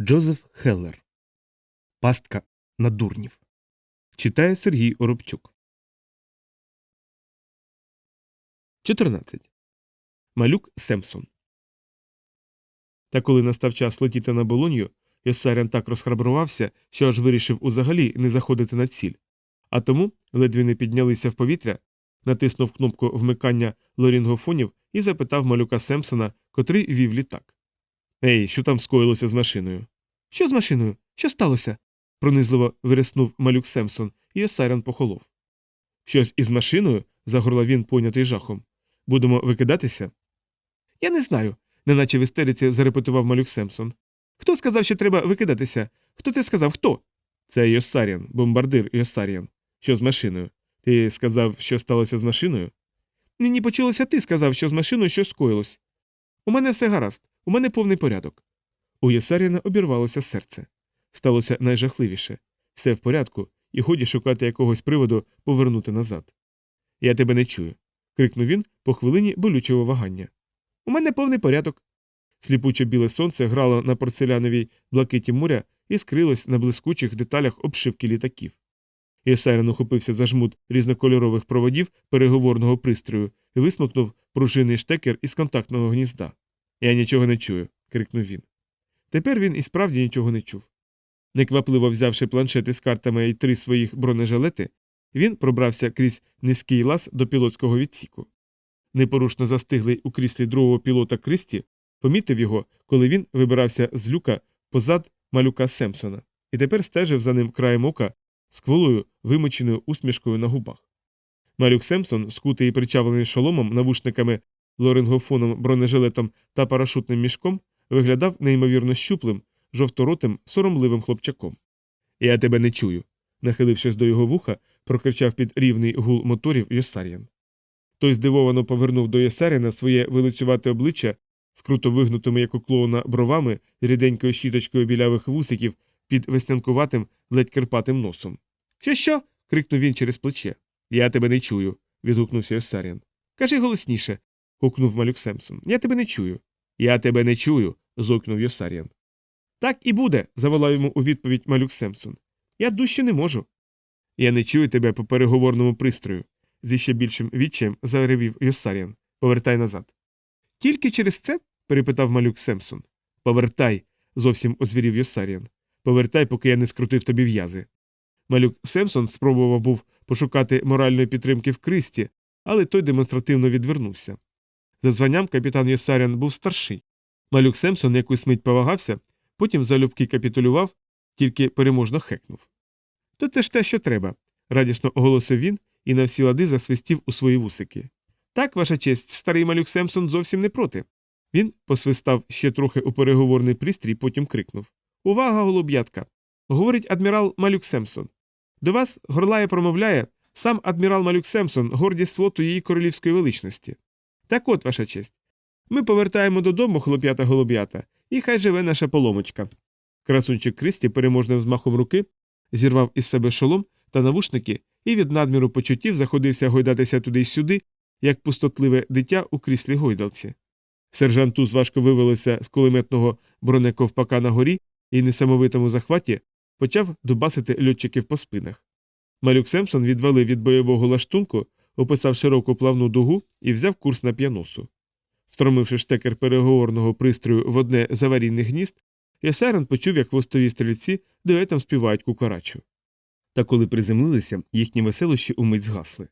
Джозеф Хеллер. Пастка на дурнів. Читає Сергій Оробчук. 14. Малюк Семсон. Та коли настав час летіти на Болонью, Йосарян так розхрабрувався, що аж вирішив узагалі не заходити на ціль. А тому, ледве не піднялися в повітря, натиснув кнопку вмикання лорінгофонів і запитав малюка Семсона, котрий вів літак. Ей, що там скоїлося з машиною? Що з машиною? Що сталося? пронизливо вириснув малюк Семсон, і Йосарян похолов. Щось із машиною? загорлав він, понятий жахом. Будемо викидатися? Я не знаю, неначе в істериці зарепетував малюк Семсон. Хто сказав, що треба викидатися? Хто це сказав? Хто? Це Йосаріан, бомбардир Йосаріан. Що з машиною? Ти сказав, що сталося з машиною? Мені почулося, ти сказав, що з машиною щось скоїлось. У мене все гаразд, у мене повний порядок. У Єсаріна обірвалося серце. Сталося найжахливіше все в порядку, і годі шукати якогось приводу повернути назад. Я тебе не чую. крикнув він по хвилині болючого вагання. У мене повний порядок. Сліпуче біле сонце грало на порцеляновій блакиті моря і скрилось на блискучих деталях обшивки літаків. Єсарін ухопився за жмут різнокольорових проводів переговорного пристрою і висмокнув пружинний штекер із контактного гнізда. Я нічого не чую. крикнув він. Тепер він і справді нічого не чув. Неквапливо взявши планшет із картами і три своїх бронежилети, він пробрався крізь низький лаз до пілотського відсіку. Непорушно застиглий у кріслі другого пілота Кристі помітив його, коли він вибирався з люка позад малюка Семсона, і тепер стежив за ним краєм ока з кволою вимученою усмішкою на губах. Малюк Семсон, скутий і причавлений шоломом, навушниками, лорингофоном, бронежилетом та парашутним мішком, виглядав неймовірно щуплим, жовторотим, соромливим хлопчаком. Я тебе не чую. нахилившись до його вуха, прокричав під рівний гул моторів Йосаріан. Той здивовано повернув до Йосаріна своє вилицювате обличчя з круто вигнутими, як у клоуна, бровами ріденькою щіточкою білявих вусиків під веснянкуватим, ледь керпатим носом. Що що? крикнув він через плече. Я тебе не чую. відгукнувся Йосаріан. Кажи голосніше. Гукнув малюк Семсон. Я тебе не чую. Я тебе не чую. зойкнув Йосаріан. Так і буде, заволав йому у відповідь малюк Семсон. Я дужче не можу. Я не чую тебе по переговорному пристрою, зі ще більшим відчаєм заревів Йосаріан. Повертай назад. Тільки через це? перепитав малюк Семсон. Повертай, зовсім озвірів Йосаріан. Повертай, поки я не скрутив тобі в'язи. Малюк Семсон спробував був пошукати моральної підтримки в Кристі, але той демонстративно відвернувся. За званням капітан Йосаріан був старший. Малюк Семсон якусь мить повагався, потім залюбки капітулював, тільки переможно хекнув. То це ж те, що треба, радісно оголосив він і на всі лади засвистів у свої вусики. Так, ваша честь, старий малюк Семсон зовсім не проти. Він посвистав ще трохи у переговорний пристрій, потім крикнув Увага, голуб'ятка! Говорить адмірал Малюк Семсон. До вас горлає промовляє сам адмірал Малюк Семсон, гордість флоту її королівської величності. Так от, ваша честь. Ми повертаємо додому, хлоп'ята голуб'ята, і хай живе наша поломочка. Красунчик Кристі переможним взмахом руки зірвав із себе шолом та навушники і від надміру почуттів заходився гойдатися туди й сюди, як пустотливе дитя у кріслі гойдалці. Сержант Туз важко вивелося з кулеметного бронековпака на горі і несамовитому захваті почав дубасити льотчиків по спинах. Малюк Семсон відвалив від бойового лаштунку, описав широку плавну дугу і взяв курс на п'яносу. Встромивши штекер переговорного пристрою в одне з аварійних гнізд, Ясарен почув, як хвостові стрільці дуетом співають кукарачу. Та коли приземлилися, їхні веселощі умить згасли.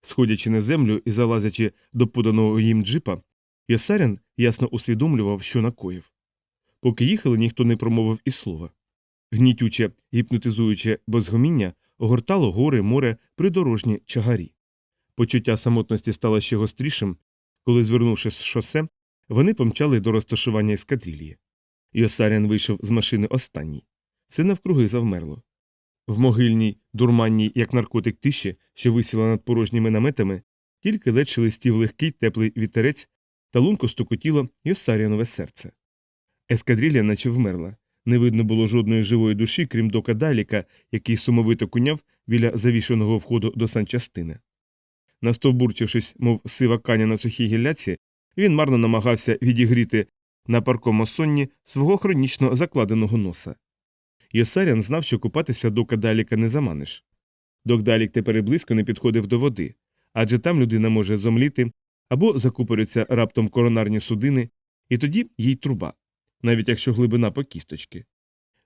Сходячи на землю і залазячи до поданого їм джипа, Йосарян ясно усвідомлював, що накоїв. Поки їхали, ніхто не промовив і слова. Гнітюче, гіпнотизуюче безгоміння огортало гори, море, придорожні чагарі. Почуття самотності стало ще гострішим, коли, звернувши з шосе, вони помчали до розташування ескадрилії. Йосарян вийшов з машини останній. Все навкруги завмерло. В могильній, дурманній, як наркотик тиші, що висіла над порожніми наметами, тільки ледь шелестів легкий теплий вітерець та лунко стукотіло Йосаріанове серце. Ескадрилля наче вмерла. Не видно було жодної живої душі, крім дока Даліка, який сумовито куняв біля завішеного входу до санчастини. Настовбурчившись, мов сива каня на сухій гілляці, він марно намагався відігріти на паркому сонні свого хронічно закладеного носа. Йосарян знав, що купатися дока Даліка не заманиш. Док Далік тепер і близько не підходив до води, адже там людина може зомліти або закупорються раптом коронарні судини, і тоді їй труба, навіть якщо глибина по кісточки.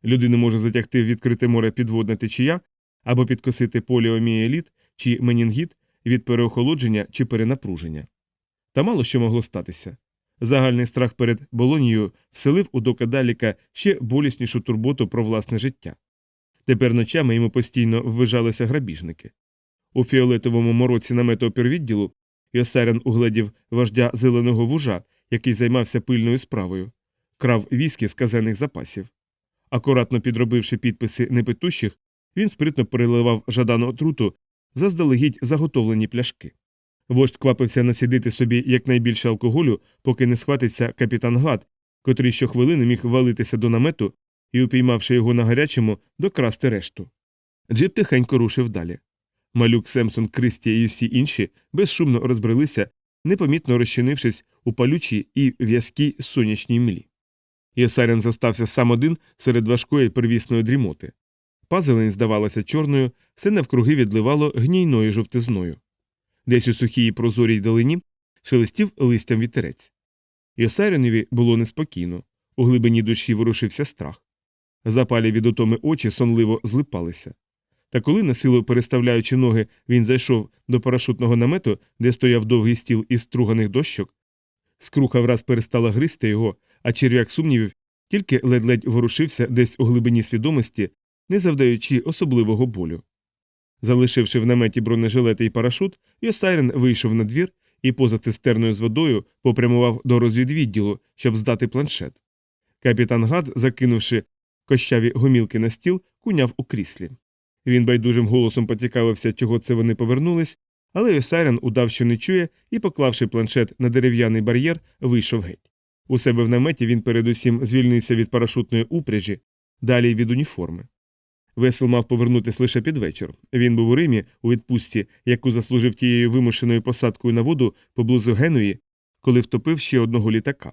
Людину може затягти в відкрите море підводна течія або підкосити поліомієліт чи менінгіт від переохолодження чи перенапруження. Та мало що могло статися. Загальний страх перед Болонією вселив у дока Даліка ще боліснішу турботу про власне життя. Тепер ночами йому постійно ввижалися грабіжники. У фіолетовому мороці намету опірвідділу Йосарян угледів вождя зеленого вужа, який займався пильною справою, крав віскі з казенних запасів. Акуратно підробивши підписи непитущих, він спритно переливав жадану отруту заздалегідь заготовлені пляшки. Вождь квапився націдити собі якнайбільше алкоголю, поки не схватиться капітан Гад, котрий щохвилини міг валитися до намету і, упіймавши його на гарячому, докрасти решту. Джип тихенько рушив далі. Малюк Семсон, Кристі і всі інші безшумно розбрелися, непомітно розчинившись у палючій і в'язкій сонячній млі. Єсарян зостався сам один серед важкої первісної дрімоти. Пазелень здавалася чорною, все навкруги відливало гнійною жовтизною. Десь у сухій прозорій долині шелестів листям вітерець. Йосарянові було неспокійно, у глибині душі ворушився страх. Запалі від утоми очі сонливо злипалися. Та коли, насилу переставляючи ноги, він зайшов до парашутного намету, де стояв довгий стіл із струганих дощок, скруха враз перестала гризти його, а черв'як сумнівів тільки ледь-ледь ворушився десь у глибині свідомості, не завдаючи особливого болю. Залишивши в наметі бронежилети і парашут, Йосайрен вийшов на двір і поза цистерною з водою попрямував до розвідвідділу, щоб здати планшет. Капітан Гад, закинувши кощаві гомілки на стіл, куняв у кріслі. Він байдужим голосом поцікавився, чого це вони повернулись, але Йосайрен удав, що не чує, і, поклавши планшет на дерев'яний бар'єр, вийшов геть. У себе в наметі він передусім звільнився від парашутної упряжі, далі від уніформи. Весел мав повернутися лише під вечір. Він був у Римі у відпустці, яку заслужив тією вимушеною посадкою на воду поблизу Генуї, коли втопив ще одного літака.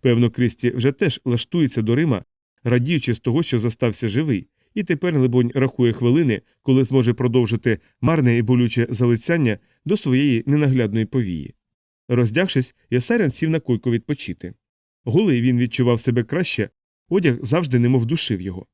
Певно, Крісті вже теж лаштується до Рима, радіючи з того, що застався живий, і тепер, либонь, рахує хвилини, коли зможе продовжити марне і болюче залицяння до своєї ненаглядної повії. Роздягшись, Ясарян сів на койку відпочити. Голий він відчував себе краще, одяг завжди немов душив його.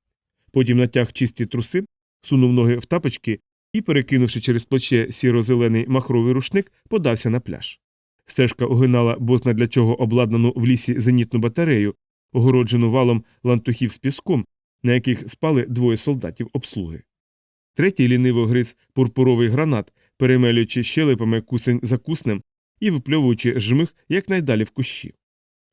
Потім натяг чисті труси, сунув ноги в тапочки і, перекинувши через плече сіро-зелений махровий рушник, подався на пляж. Стежка огинала бозна для чого обладнану в лісі зенітну батарею, огороджену валом лантухів з піском, на яких спали двоє солдатів обслуги. Третій ліниво гриз пурпуровий гранат, перемелюючи щелепами кусень за куснем і випльовуючи жмих якнайдалі в кущі.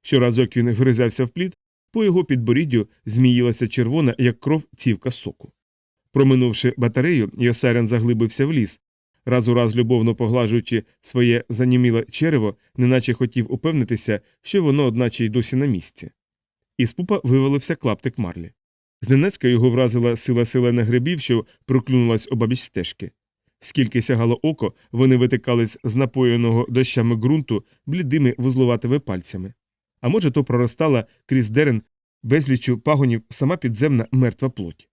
Щоразу, як він вгризався в плід, по його підборіддю зміїлася червона, як кров цівка соку. Проминувши батарею, Йосарян заглибився в ліс, раз у раз любовно поглажуючи своє заніміле черево, неначе хотів упевнитися, що воно, одначе й досі на місці. Із пупа вивалився клаптик марлі. Зненацька його вразила сила селених грибів, що проклюнулась обабіч стежки. Скільки сягало око, вони витикались з напоєного дощами ґрунту блідими вузлуватими пальцями. А може, то проростала крізь дерен безлічу пагонів сама підземна мертва плоть.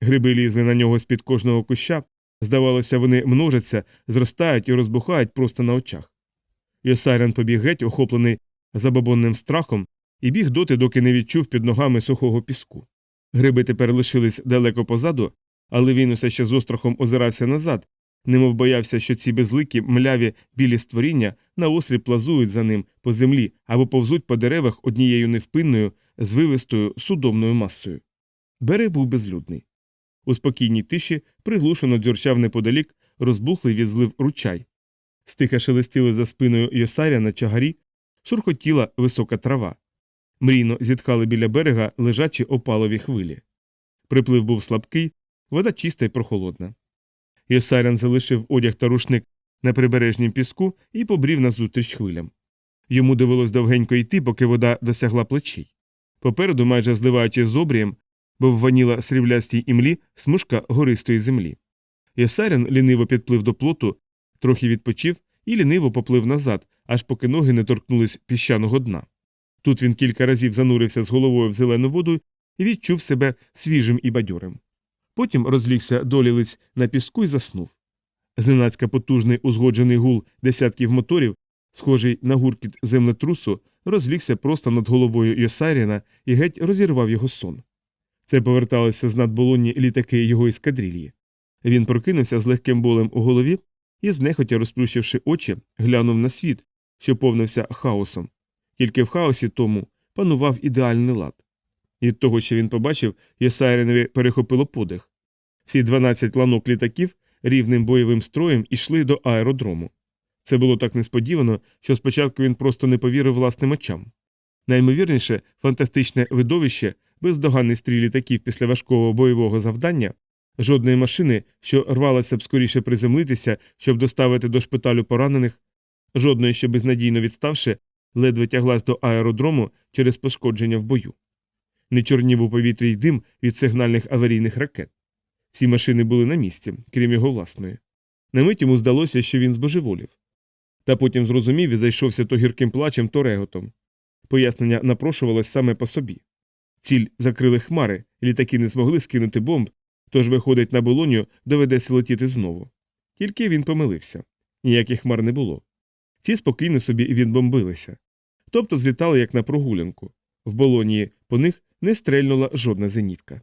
Гриби лізли на нього з під кожного куща, здавалося, вони множаться, зростають і розбухають просто на очах. Йосайрен побіг геть, охоплений забобонним страхом, і біг доти, доки не відчув під ногами сухого піску. Гриби тепер лишились далеко позаду, але він усе ще з острахом озирався назад, немов боявся, що ці безликі мляві білі створіння наосліп плазують за ним по землі або повзуть по деревах однією невпинною, звивистою судомною масою. Берег був безлюдний. У спокійній тиші приглушено дзюрчав неподалік розбухлий від злив ручай. Стиха шелестіли за спиною Йосаря на чагарі, шурхотіла висока трава. Мрійно зітхали біля берега лежачі опалові хвилі. Приплив був слабкий, вода чиста й прохолодна. Йосарян залишив одяг та рушник на прибережнім піску і побрів назустріч хвилям. Йому довелось довгенько йти, поки вода досягла плечей. Попереду, майже зливаючись з обрієм, бо вваніла сріблястій імлі смужка гористої землі. Ясарян ліниво підплив до плоту, трохи відпочив і ліниво поплив назад, аж поки ноги не торкнулись піщаного дна. Тут він кілька разів занурився з головою в зелену воду і відчув себе свіжим і бадьорим. Потім розлігся долілиць на піску і заснув. Зненацька потужний узгоджений гул десятків моторів, схожий на гуркіт землетрусу, розлігся просто над головою Йосаріна і геть розірвав його сон. Це поверталися з надболонні літаки його ескадрильї. Він прокинувся з легким болем у голові і, знехотя розплющивши очі, глянув на світ, що повнився хаосом. Тільки в хаосі тому панував ідеальний лад. Від того, що він побачив, Йосайринові перехопило подих. Всі 12 ланок літаків рівним бойовим строєм ішли до аеродрому. Це було так несподівано, що спочатку він просто не повірив власним очам. Наймовірніше, фантастичне видовище, бездоганний стрій літаків після важкого бойового завдання, жодної машини, що рвалася б скоріше приземлитися, щоб доставити до шпиталю поранених, жодної, що безнадійно відставши, ледве тяглась до аеродрому через пошкодження в бою. Не чорнів у повітрі й дим від сигнальних аварійних ракет. Всі машини були на місці, крім його власної. На мить йому здалося, що він збожеволів. Та потім зрозумів і зайшовся то гірким плачем, то реготом. Пояснення напрошувалось саме по собі. Ціль закрили хмари, літаки не змогли скинути бомб, тож, виходить, на болоню доведеться летіти знову. Тільки він помилився ніяких хмар не було. Ті спокійно собі відбомбилися. Тобто злітали як на прогулянку. В болонії по них не стрельнула жодна зенітка.